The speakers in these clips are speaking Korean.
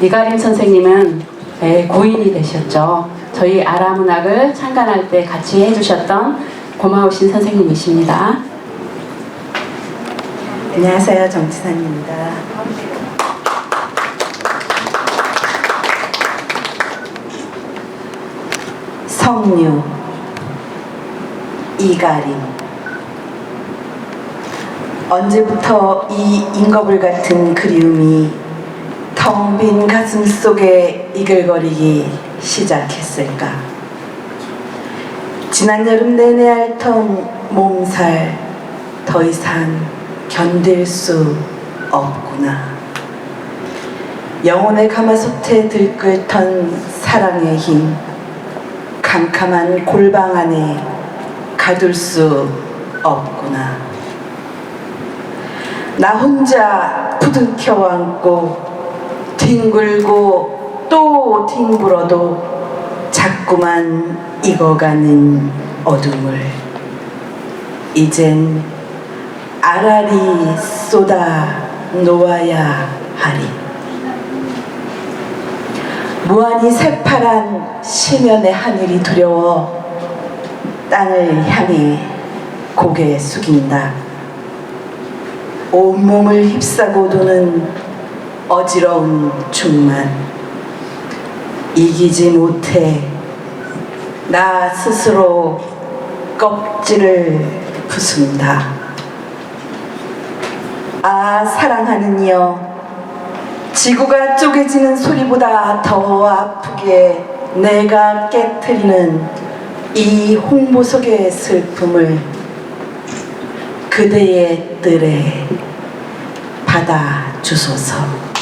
이가림 선생님은 네, 고인이 되셨죠. 저희 아라문학을 창간할 때 같이 해주셨던 고마우신 선생님이십니다. 안녕하세요. 정치산입니다. 성류 이가림 언제부터 이 인거불 같은 그리움이 텅빈 가슴 속에 이글거리기 시작했을까 지난 여름 내내 앓던 몸살 더 이상 견딜 수 없구나. 영혼의 가마솥에 들끓던 사랑의 힘, 캄캄한 골방 안에 가둘 수 없구나. 나 혼자 부둥켜 안고 뒹굴고 또 뒹굴어도 자꾸만 익어가는 어둠을. 이젠 아라리 쏟아 놓아야 하리. 무한히 새파란 시면의 하늘이 두려워 땅을 향해 고개 숙인다. 온몸을 휩싸고 도는 어지러운 충만 이기지 못해 나 스스로 껍질을 부순다. 아, 사랑하는 이여, 지구가 쪼개지는 소리보다 더 아프게 내가 깨트리는 이 홍보석의 슬픔을 그대의 뜰에 받아 주소서.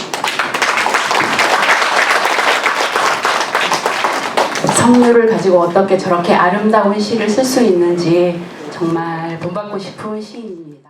성류를 가지고 어떻게 저렇게 아름다운 시를 쓸 수 있는지 정말 본받고 싶은 시인입니다.